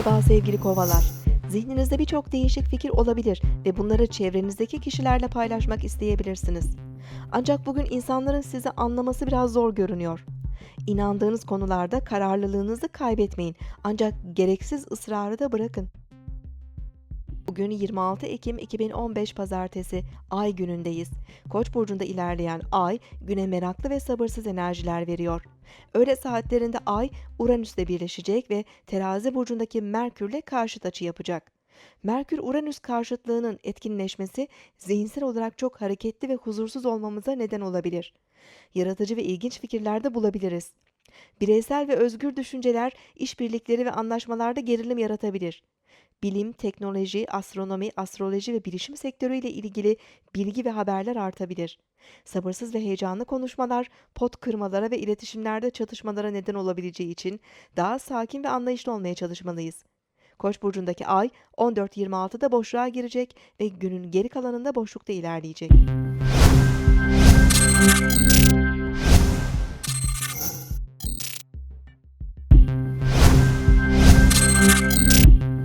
Merhaba sevgili kovalar. Zihninizde birçok değişik fikir olabilir ve bunları çevrenizdeki kişilerle paylaşmak isteyebilirsiniz. Ancak bugün insanların sizi anlaması biraz zor görünüyor. İnandığınız konularda kararlılığınızı kaybetmeyin ancak gereksiz ısrarı da bırakın. Bugün 26 Ekim 2015 Pazartesi Ay günündeyiz. Koç burcunda ilerleyen Ay güne meraklı ve sabırsız enerjiler veriyor. Öğle saatlerinde Ay Uranüs'le birleşecek ve Terazi burcundaki Merkür'le karşıt açı yapacak. Merkür-Uranüs karşıtlığının etkinleşmesi zihinsel olarak çok hareketli ve huzursuz olmamıza neden olabilir. Yaratıcı ve ilginç fikirler de bulabiliriz. Bireysel ve özgür düşünceler, işbirlikleri ve anlaşmalarda gerilim yaratabilir. Bilim, teknoloji, astronomi, astroloji ve bilişim sektörüyle ilgili bilgi ve haberler artabilir. Sabırsız ve heyecanlı konuşmalar, pot kırmalara ve iletişimlerde çatışmalara neden olabileceği için daha sakin ve anlayışlı olmaya çalışmalıyız. Koç burcundaki ay 14.26'da boşluğa girecek ve günün geri kalanında boşlukta ilerleyecek.